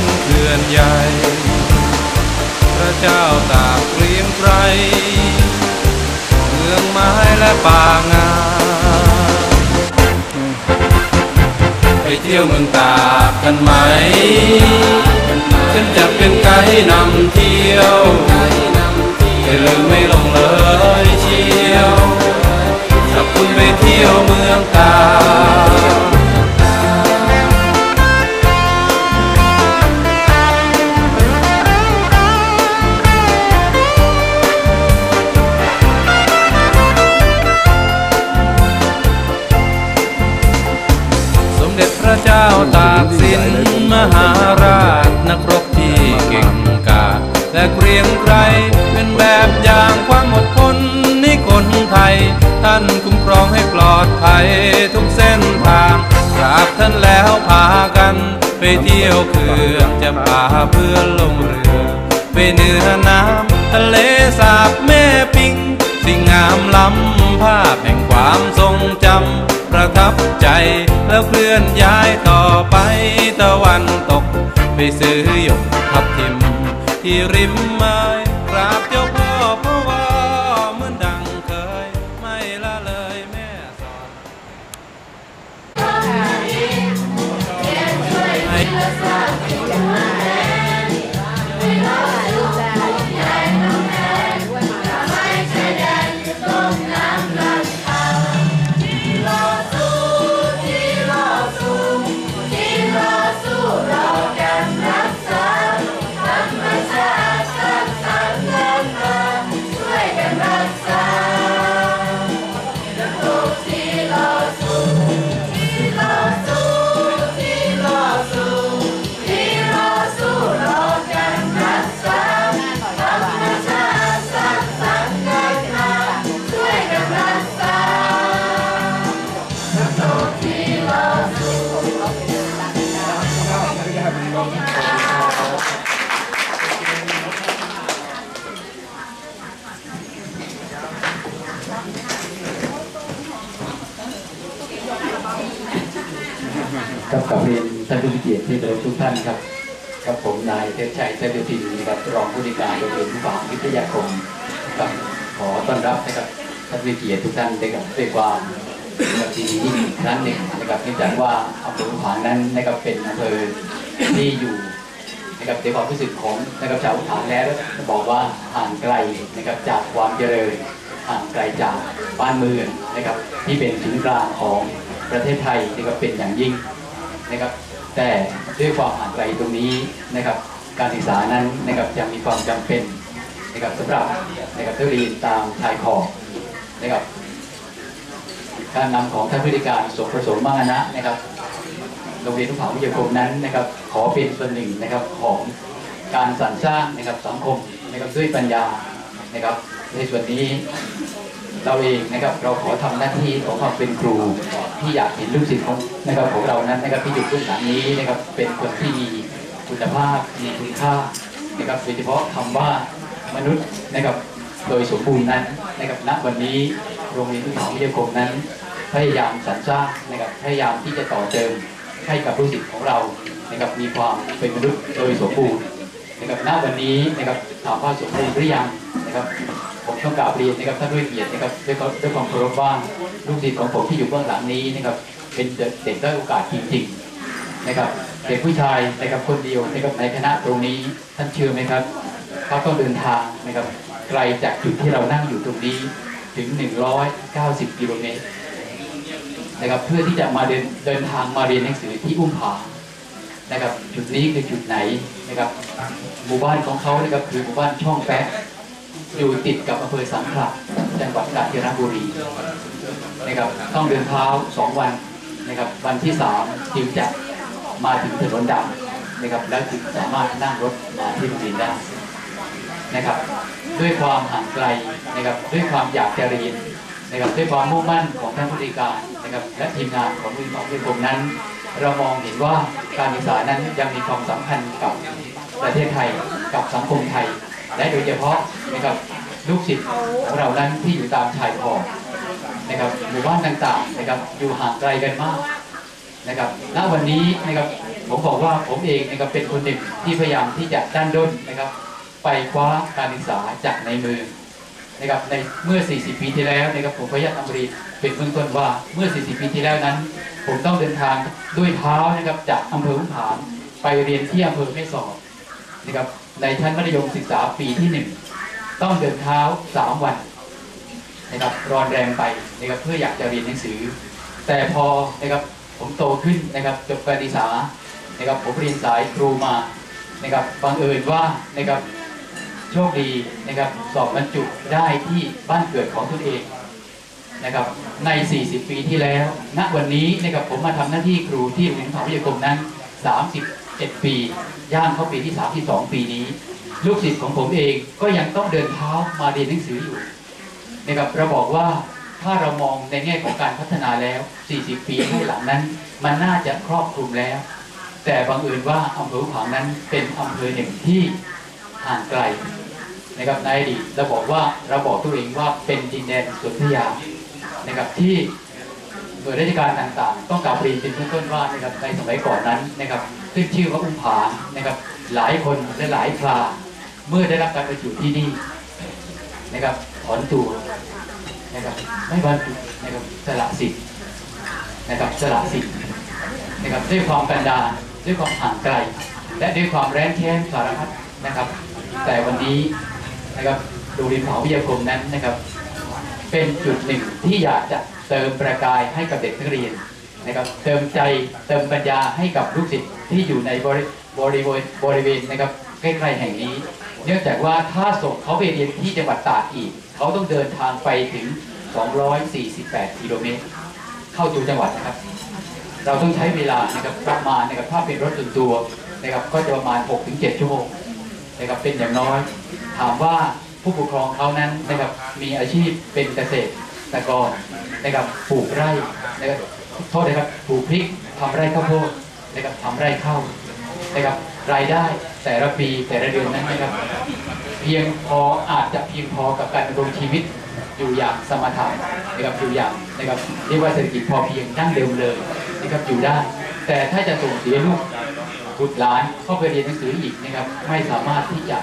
นเขื่อนใหญ่ พระเจ้าตากเกรียงไกรเมืองไม้และป่างาไปเที่ยวเมืองตากกันไหม ฉันจะเป็นไกด์นำที่ ตากสินมหาราชนักรบที่เก่งกาจและเกรียงไกรเป็นแบบอย่างความอดทนในคนไทย ท่านคุ้มครองให้ปลอดภัยทุกเส้นทางกราบท่านแล้วพากัน ไปเที่ยวเขื่อนจะป่าเพื่อลงเรือ ไปเหนือน้ำทะเลสาบแม่ สิ่งงามล้ำภาพแห่งความทรงจำประทับใจแล้วเคลื่อนย้ายต่อไปตะวันตก ไปซื้อหยกทับทิม ที่ริมไม้กราบเจ้าพ่อพระวานผู้มีเกียรติที่เคารพทุกท่านครับกับผมนายเทพชัยเทพทินนะครับรองผู้ในวยการโรงเรียนฝางวิทยาคมครับขอต้อนรับนะครับท่านผู้มีเกียรติทุกท่านด้วยกับด้วยความนะครับที่ดีอีกครั้งหนึ่งนะครับเนื่องจากว่าอำเภอฝางนั้นนะครับเป็นอำเภอที่อยู่นะครับในความรู้สึกของนะครับชาวฝางแล้วบอกว่าห่างไกลนะครับจากความเจริญห่างไกลจากบ้านเมืองนะครับที่เป็นศูนย์กลางของประเทศไทยนะครับเป็นอย่างยิ่งนะครับ แต่ด้วยความห่างไกลตรงนี้นะครับ การศึกษานั้นนะครับยังมีความจำเป็นนะครับสำหรับนะครับนักเรียนตามชายขอบนะครับ การนำของท่านผู้ในวยการสมประสงค์มานะนะครับโรงเรียนทุกผาวิทยาคมนั้นนะครับ ขอเป็นส่วนหนึ่งนะครับของการสรรสร้างนะครับสังคมนะครับด้วยปัญญานะครับในส่วนนี้ เราเองนะครับเราขอทำหน้าที่ของความเป็นครู ที่อยากเห็นลูกศิษย์ของนะครับของเรานั้นนะครับที่อยู่พื้นฐานนี้นะครับเป็นคนที่มีคุณภาพมีคุณค่านะครับโดยเฉพาะคำว่ามนุษย์นะครับโดยสมบูรณ์นั้นนะครับณวันนี้โรงเรียนทุกของวิทยาคมนั้น พยายามสรรสร้างนะครับพยายามที่จะต่อเติมให้กับลูกศิษย์ของเรานะครับมีความเป็นมนุษย์โดยสมบูรณ์นะครับณวันนี้นะครับถามว่าสมบูรณ์หรือยังนะครับ ต้องกราบเรียนนะครับท่านด้วยเกียรตินะครับด้วยความด้วยความเคารพว่าลูกศิษย์ของผมที่อยู่เบื้องหลังนี้นะครับเป็นเด็กได้โอกาสจริงๆนะครับเด็กผู้ชายนะครับคนเดียวนะครับในคณะตรงนี้ท่านเชื่อไหมครับเขาต้องเดินทางนะครับไกลจากจุดที่เรานั่งอยู่ตรงนี้ถึง 190 กิโลเมตรนะครับเพื่อที่จะมาเดินเดินทางมาเรียนหนังสือที่อุ้มผานะครับจุดนี้คือจุดไหนนะครับหมู่บ้านของเขานะครับคือหมู่บ้านช่องแปะ อยู่ติดกับอำเภอสังขละจังหวัดกาญจนบุรีนะครับต้องเดินเท้าสองวันนะครับวันที่สามจึงจะมาถึงถนนดำนะครับแล้วจึงสามารถนั่งรถมาที่โรงเรียนได้นะครับด้วยความห่างไกลนะครับด้วยความอยากจะเรียนนะครับด้วยความมุ่งมั่นของท่านผู้บริการนะครับและทีมงานของวิทยาลัยเทคมนั้น เรามองเห็นว่าการศึกษานั้นยังมีความสำคัญกับประเทศไทยกับสังคมไทย และโดยเฉพาะนะครับลูกศิษย์ของเรานั้นที่อยู่ตามชายขอบนะครับหมู่บ้านต่างๆนะครับอยู่ห่างไกลกันมากนะครับณวันนี้นะครับผมบอกว่าผมเองนะครับเป็นคนหนึ่งที่พยายามที่จะด้านด้นนะครับ ไปคว้าการศึกษาจากในมือนะครับในเมื่อ 40 ปีที่แล้วนะครับผมขออนุญาตนำเรีเป็นเบื้องต้นว่าเมื่อ 40 ปีที่แล้วนั้น ผมต้องเดินทางด้วยเท้านะครับจากอำเภอหุ่นผางไปเรียนที่อำเภอแม่สอด นะครับในชั้นมัธยมศึกษาปีที่หนึ่งต้องเดินเท้า 3 วันนะครับรอนแรงไปนะครับเพื่ออยากจะเรียนหนังสือ แต่พอนะครับผมโตขึ้นนะครับจบการศึกษานะครับผมเรียนสายครูมานะครับบังเอิญว่านะครับโชคดีนะครับสอบบรรจุได้ที่บ้านเกิดของตนเองนะครับใน 40 ปีที่แล้ว ณวันนี้นะครับผมมาทำหน้าที่ครูที่โรงเรียนมหาวิยาคมนั้น 37 ปี ย่างเข้าปีที่ 32 ปีนี้ ลูกศิษย์ของผมเองก็ยังต้องเดินเท้ามาเรียนหนังสืออยู่นะครับเราบอกว่าถ้าเรามองในแง่ของการพัฒนาแล้ว 40 ปีให้หลังนั้น มันน่าจะครอบคลุมแล้ว แต่บังเอิญว่าอำเภอผางนั้นเป็นอำเภอหนึ่งที่ห่างไกลนะครับในอดีตเราบอกว่าเราบอกตัวเองว่าเป็นดินแดนสุนธยานะครับที่ น่วยราชการต่างๆ ต้องกล่าวเรียนเป็นเบื้องต้นว่านะครับในสมัยก่อนนั้นนะครับขึ้นชื่อว่าอุ้มผานะครับหลายคนและหลายคราเมื่อได้รับการบรรจุที่นี่นะครับถอนตัวนะครับไม่บรรจุนะครับสละสิทธิ์นะครับสละสิทธิ์นะครับด้วยความกันดารด้วยความห่างไกล และด้วยความแร้นแค้นสารพัดนะครับ แต่วันนี้นะครับโรงเรียนมหาวิทยาคมนั้นนะครับ เป็นจุดหนึ่งที่อยากจะ เติมประกายให้กับเด็กนักเรียนนะครับเติมใจเติมปัญญาให้กับลูกศิษย์ที่อยู่ในบริบริเวณบริเวณนะครับใกล้ๆแห่งนี้ เนื่องจากว่าถ้าส่งเขาไปเรียนที่จังหวัดตากอีก เขาต้องเดินทางไปถึง 248 กิโลเมตร เข้าตัวจังหวัดนะครับ เราต้องใช้เวลานะครับประมาณนะครับถ้าเป็นรถส่วนตัวนะครับก็จะประมาณ 6-7 ชั่วโมงนะครับเป็นอย่างน้อย ถามว่าผู้ปกครองเขานั้นนะครับมีอาชีพเป็นเกษตรกร นะครับปลูกไร่นะครับโทษนะครับปลูกพริกทำไร่ข้าวโพดนะครับทำไร่ข้าวนะครับรายได้แต่ละปีแต่ละเดือนนั้นนะครับ เพียงพออาจจะเพียงพอกับการดำรงชีวิตอยู่อย่างสมถะนะครับอยู่อย่างนะครับเรียกว่าเศรษฐกิจพอเพียงดั้งเดิมเลยนะครับอยู่ได้ แต่ถ้าจะส่งเสียลูกบุตรหลานเข้าไปเรียนหนังสืออีกนะครับไม่สามารถที่จะ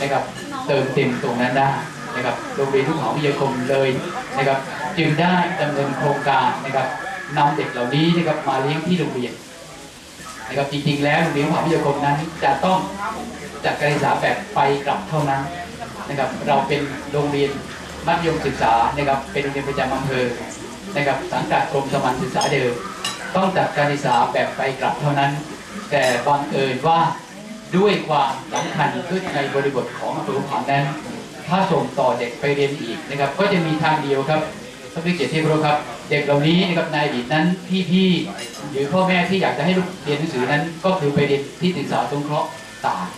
นะครับเติมเต็มตรงนั้นได้นะครับโรงเรียนทุกหาวิทยาคมเลยนะครับ จึงได้ดำเนินโครงการนะครับนำเด็กเหล่านี้นะครับมาเลี้ยงที่โรงเรียนนะครับจริงๆแล้วโรงเรียนมหาวิทยาคมนั้น จะต้องจัดการศึกษาแบบไปกลับเท่านั้นนะครับเราเป็นโรงเรียนมัธยมศึกษานะครับเป็นโรงเรียนประจำอำเภอนะครับสังกัดกรมสมานศึกษาเดิมต้องจัดการศึกษาแบบไปกลับเท่านั้น แต่บังเอิญว่าด้วยความสำคัญด้วยในบริบทของอำเภอผางนั้น ถ้าส่งต่อเด็กไปเรียนอีกนะครับ ก็จะมีทางเดียวครับ ท่านผู้เกียรติที่เคารพครับ เด็กเหล่านี้นะครับในอดีตนั้นพี่ๆหรือพ่อแม่ที่อยากจะให้ลูกเรียนหนังสือนั้นก็คือไปเรียนที่ศึกษาสงเคราะห์ตาก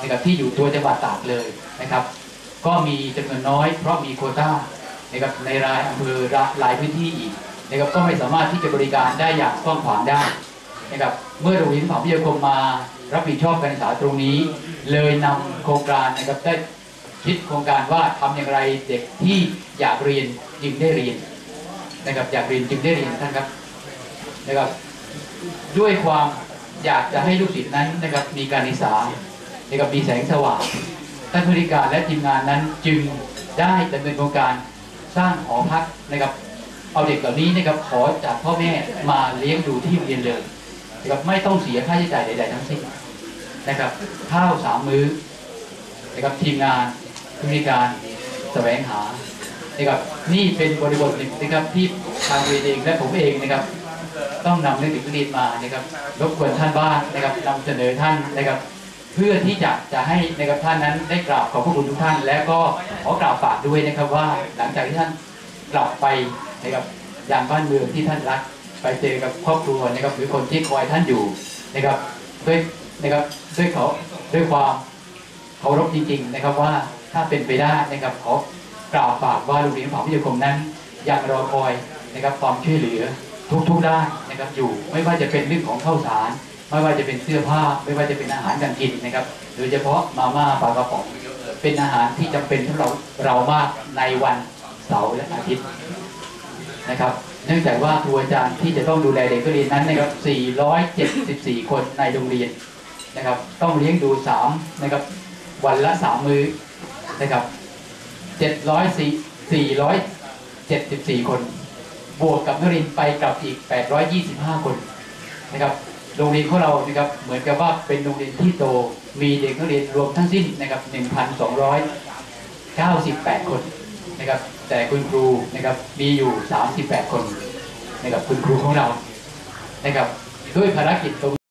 นะครับที่อยู่ตัวจังหวัดตากเลยนะครับ ก็มีจำนวนน้อย เพราะมีโคต้านะครับในรายอำเภอหลายพื้นที่อีกนะครับก็ไม่สามารถที่จะบริการได้อย่างกว้างขวางได้นะครับเมื่อโรงเรียนมหาวิยาคมมารับผิดชอบการศึกษาตรงนี้ เลยนำโครงการนะครับได้คิดโครงการว่าทำอย่างไรเด็กที่อยากเรียน จึงได้เรียนนะครับอยากเรียนจึงได้เรียนท่านครับนะครับ ด้วยความอยากจะให้ลูกศิษย์นั้นนะครับมีการศึกษานะครับมีแสงสว่างท่านผู้ริการและทีมงานนั้นจึงได้ดำเนินโครงการสร้างหอพักนะครับเอาเด็กเหล่านี้นะครับขอจากพ่อแม่มาเลี้ยงดูที่โรงเรียนเลยนะครับไม่ต้องเสียค่าใช้จ่ายใด ๆ ทั้งสิ้นนะครับข้าวสามมื้อนะครับทีมงานผู้มีการแสวงหา นะครับนี่เป็นบริบทหนึ่งนะครับที่ทางเรียนเองและผมเองนะครับ ต้องนำเรื่องถึงเรียนมานะครับรบกวนท่านบ้างนะครับนำเสนอท่านนะครับ เพื่อที่จะจะให้นะครับท่านนั้นได้กราบขอบพระคุณทุกท่าน และก็ขอกล่าวฝากด้วยนะครับว่าหลังจากที่ท่านกลับไปนะครับอย่างบ้านเมืองที่ท่านรักไปเจอกับครอบครัวนะครับหรือคนที่คอยท่านอยู่นะครับด้วยนะครับด้วยเขาด้วยความเคารพจริงๆนะครับว่าถ้าเป็นไปได้นะครับขอ กล่าวฝากว่าโรงเรียนมหาวิทยาคมนั้นยังรอคอยนะครับความช่วยเหลือทุกๆด้านนะครับอยู่ไม่ว่าจะเป็นเรื่องของข้าวสาร ไม่ว่าจะเป็นเสื้อผ้า ไม่ว่าจะเป็นอาหารการกินนะครับ โดยเฉพาะมาม่าปลากระป๋องเป็นอาหารที่จำเป็นสำหรับเรามากในวันเสาร์และอาทิตย์นะครับเนื่องจากว่าครูอาจารย์ที่จะต้องดูแลเด็กนักเรียนนั้นนะครับ 474 คนในโรงเรียนนะครับ ต้องเลี้ยงดู3นะครับ วันละ 3 มื้อนะครับ 704 474คน บวกกับนักเรียนไปกลับอีก825คนนะครับโรงเรียนของเรานะครับเหมือนกับว่าเป็นโรงเรียนที่โตมีเด็กนักเรียนรวมทั้งสิ้นนะครับ1,298คนนะครับ แต่คุณครูนะครับมีอยู่38คนนะครับคุณครูของเรานะครับด้วยภารกิจตรง